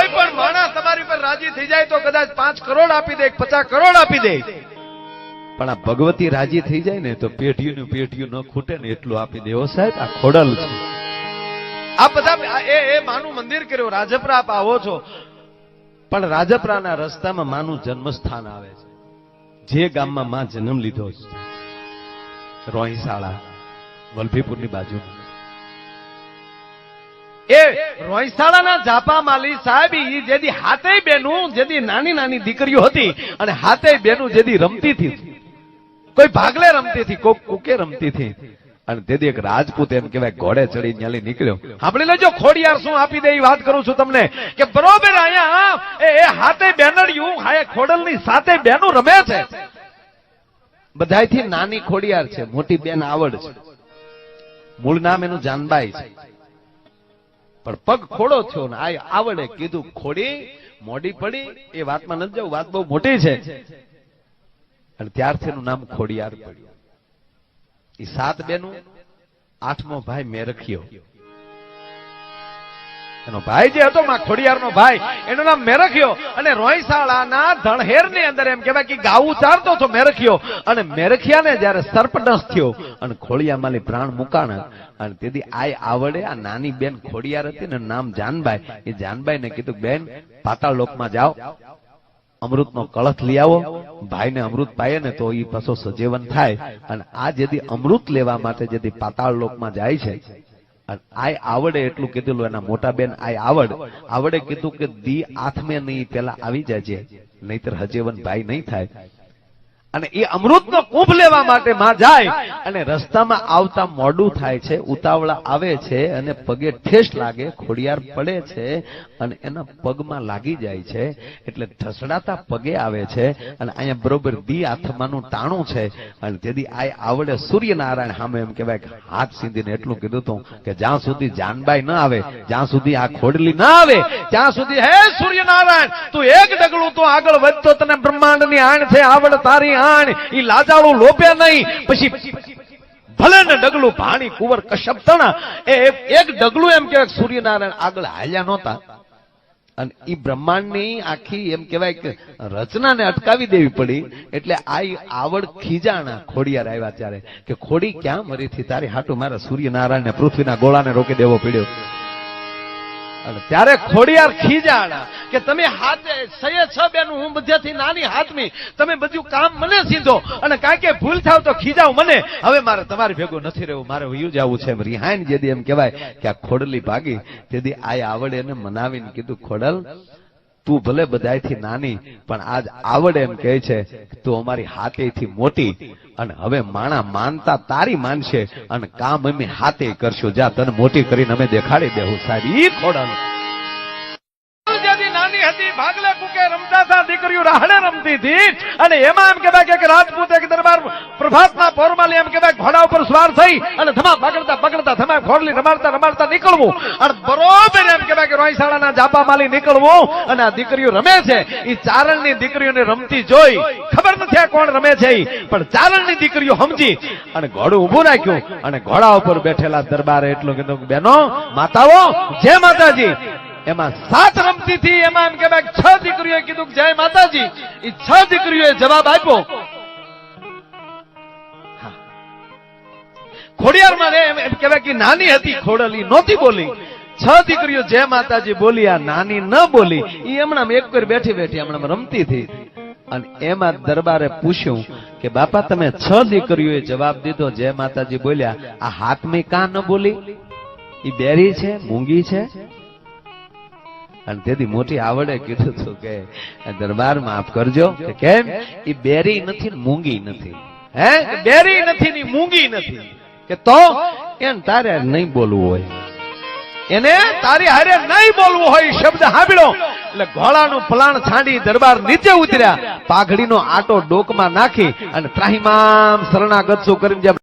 કોઈ પણ માણસ તમારી પર રાજી થઈ જાય તો કદાચ પાંચ કરોડ આપી દે પચાસ કરોડ આપી દે. પણ આ ભગવતી રાજી થઈ જાય ને તો પેઢીયું પેઢીયું ન ખૂટે ને એટલું આપી દેવો સાહેબ આ ખોડલ છે. આ બધા એ એ માનું મંદિર કર્યું રાજપરા આપ આવો છો. પણ રાજપરાના રસ્તામાં માનું જન્મસ્થાન આવે છે. જે ગામમાં માં જન્મ લીધો છે. રોહિશાળા વલભીપુરની બાજુમાં એ રોયસાળાના જાપા માલી સાહેબ જેદી હાથે બેનું, જેદી નાની નાની દીકરીઓ હતી અને હાથે બેનું જેદી રમતી હતી. કોઈ ભાગલે રમતી હતી કોક કુકે રમતી હતી. અને તેથી એક રાજપૂત એમ કહેવાય, ઘોડે ચડી ન્યાલી નીકળ્યો. સાંભળી લેજો, ખોડિયાર શું આપી દે એ વાત કરું છું તમને. કે બરોબર અહીંયા, એ એ હાથે બેનડિયું હાય ખોડલની સાથે બેનું રમે છે. બધાથી નાની ખોડિયાર છે, મોટી બેન આવડ છે. મૂળ નામ એનું જાનબાઈ છે. પણ પગ ખોડો થયો ને, આ આવડે કીધું ખોડી, મોડી પડી, એ વાતમાં નથી જવું, વાત બહુ મોટી છે. અને ત્યારથી એનું નામ ખોડિયાર પડ્યું. એ સાત બેનું, આઠમો ભાઈ મેરખિયો. એનો ભાઈ જે હતો માં ખોડિયારનો ભાઈ, એનું નામ મેરખ્યો. અને રોયસાળાના ધણહેરની અંદર એમ કહેવાય કે ગાવું ચારતો હતો મેરખ્યો. અને મેરખિયાને જ્યારે સર્પદંશ થયો, અને ખોડિયામાલી પ્રાણ મુકાણ, અને તેથી આય આવડે, આ નાની બેન ખોડિયાર હતી, ને નામ જાનબાઈ. એ જાનબાઈને કીધું, બેન, પાતાળ લોકમાં જાઓ. અમૃતનો કળશ લઈ આવો. ભાઈને અમૃત પાય ને તો એ પછી સજીવન થાય. અને આ જેથી અમૃત લેવા માટે જેથી પાતાળ લોકમાં જાય છે આય આવડે એટલું કીધેલું એના મોટા બેન, આય આવડ. આવડે કીધું કે દી આથમે નહીં, પેલા આવી જાજે. નહીતર હજેવન ભાઈ નહીં થાય. અને એ અમૃતનો કુંભ લેવા માટે માં જાય અને રસ્તામાં આવતા મોડું થાય છે, ઉતાવળા આવે છે અને પગે ઠેસ લાગે, ખોડિયાર પડે છે અને એના પગમાં લાગી જાય છે, એટલે ઠસડાતા પગે આવે છે અને અહીંયા બરોબર દી આથમાનું ટાણું છે અને તેથી આ આવડે સૂર્યનારાયણ સામે એમ કહેવાય કે હાથ સીધીને એટલું કીધું તું કે જ્યાં સુધી જાનબાઈ ન આવે, જ્યાં સુધી આ ખોડલી ના આવે, ત્યાં સુધી હે સૂર્યનારાયણ, તું એક ડગલું તું આગળ વધતો તને બ્રહ્માંડની આણ છે, આવડ તારી આણ એ લાજાળું લોપે નહીં. પછી ભલે ને ડગલું ભાણી કુંવર કશ્યપ તણા, એ એક ડગલું એમ કે સૂર્યનારાયણ આગળ હાલ્યા નહોતા. અને એ બ્રહ્માંડની આખી એમ કહેવાય કે રચનાને અટકાવી દેવી પડી. એટલે આ આવડ ખીજાણા ખોડિયાર આવ્યા ત્યારે કે ખોડી ક્યાં મરીથી? તારી હાટું મારા સૂર્યનારાયણને પૃથ્વીના ગોળાને રોકી દેવો પડ્યો. અને ત્યારે ખોડિયાર ખીજાણા કે તમે હાથે સૈયદ સાહેબ એનું હું બધેથી નાની હાથમી, તમે બધું કામ મને સીધો. અને કાંઈ કે ભૂલ થાવ તો ખીજાવ મને. હવે મારે તમારી ભેગું નથી રહેવું, મારે વયું જવું છે એમ રિહાઈન જેદી એમ કહેવાય કે આ ખોડલી ભાગી, તેથી આ આવડે એને મનાવીને કીધું, ખોડલ તું ભલે બધાયથી નાની, પણ આજ આવડે એમ કહે છે તું અમારી હાથેથી મોટી અને હવે માણા માનતા તારી માનશે અને કામ અમે હાથે કરશું. જા, તને મોટી કરીને અમે દેખાડી દેવું સાહેબ. ઈ નાની હતી ભાગલે કુકે રમતા હતા, દીકરીઓ રાહડે રમતી હતી. અને એમાં એમ કહેવાય કે રાજપૂત એક દરબાર પ્રભાતના પોરમાલી એમ કહેવાય ઘોડા ઉપર સવાર થઈ અને ધમા પકડતા પકડતા ધમા ઘોડલી રમાડતા રમાડતા નીકળવું. અને બરોબર એમ કહેવાય કે રોયસાળાના જાપા માલી નીકળવું. અને આ દીકરીઓ રમે છે. એ ચારણની દીકરીઓને રમતી જોઈ. ખબર નથી આ કોણ રમે છે. પણ ચારણની દીકરીઓ સમજી અને ઘોડું ઊભું રાખ્યું. અને ઘોડા ઉપર બેઠેલા દરબારે એટલું કીધું બેનો માતાઓ, જય માતાજી. એમાં સાત રમતી હતી એમાં એમ કે છ દીકરીઓએ કીધું જય માતાજી. એ છ દીકરીઓએ જવાબ આપ્યો. ખોડિયારમાં એમ કહેવાય કે નાની હતી, ખોડલી નહોતી બોલી. છ દીકરીઓ જય માતાજી બોલી, આ નાની ન બોલી. એ હમણાં એક કરી બેઠી બેઠી હમણાં રમતી હતી. અને એમાં દરબારે પૂછ્યું કે બાપા તમે છ દીકરીઓએ જવાબ દીધો, જય માતાજી બોલ્યા. આ હાથમી કા ન બોલી? એ બેરી છે, મૂંગી છે? અને તેથી મોટી આવડે કીધું હતું કે દરબાર માફ કરજો. કેમ? એ બેરી નથી મૂંગી નથી. હે? બેરી નથી ની મૂંગી નથી? કે તો? એને તારે નહીં બોલવું હોય. એને તારી હારે નહીં બોલવું હોય શબ્દ સાંભળો. એટલે ઘોડાનું પલાણ છાંડી દરબાર નીચે ઉતર્યા. પાઘડીનો આટો ડોકમાં નાખી અને ત્રાહીમામ શરણાગત શું કરીને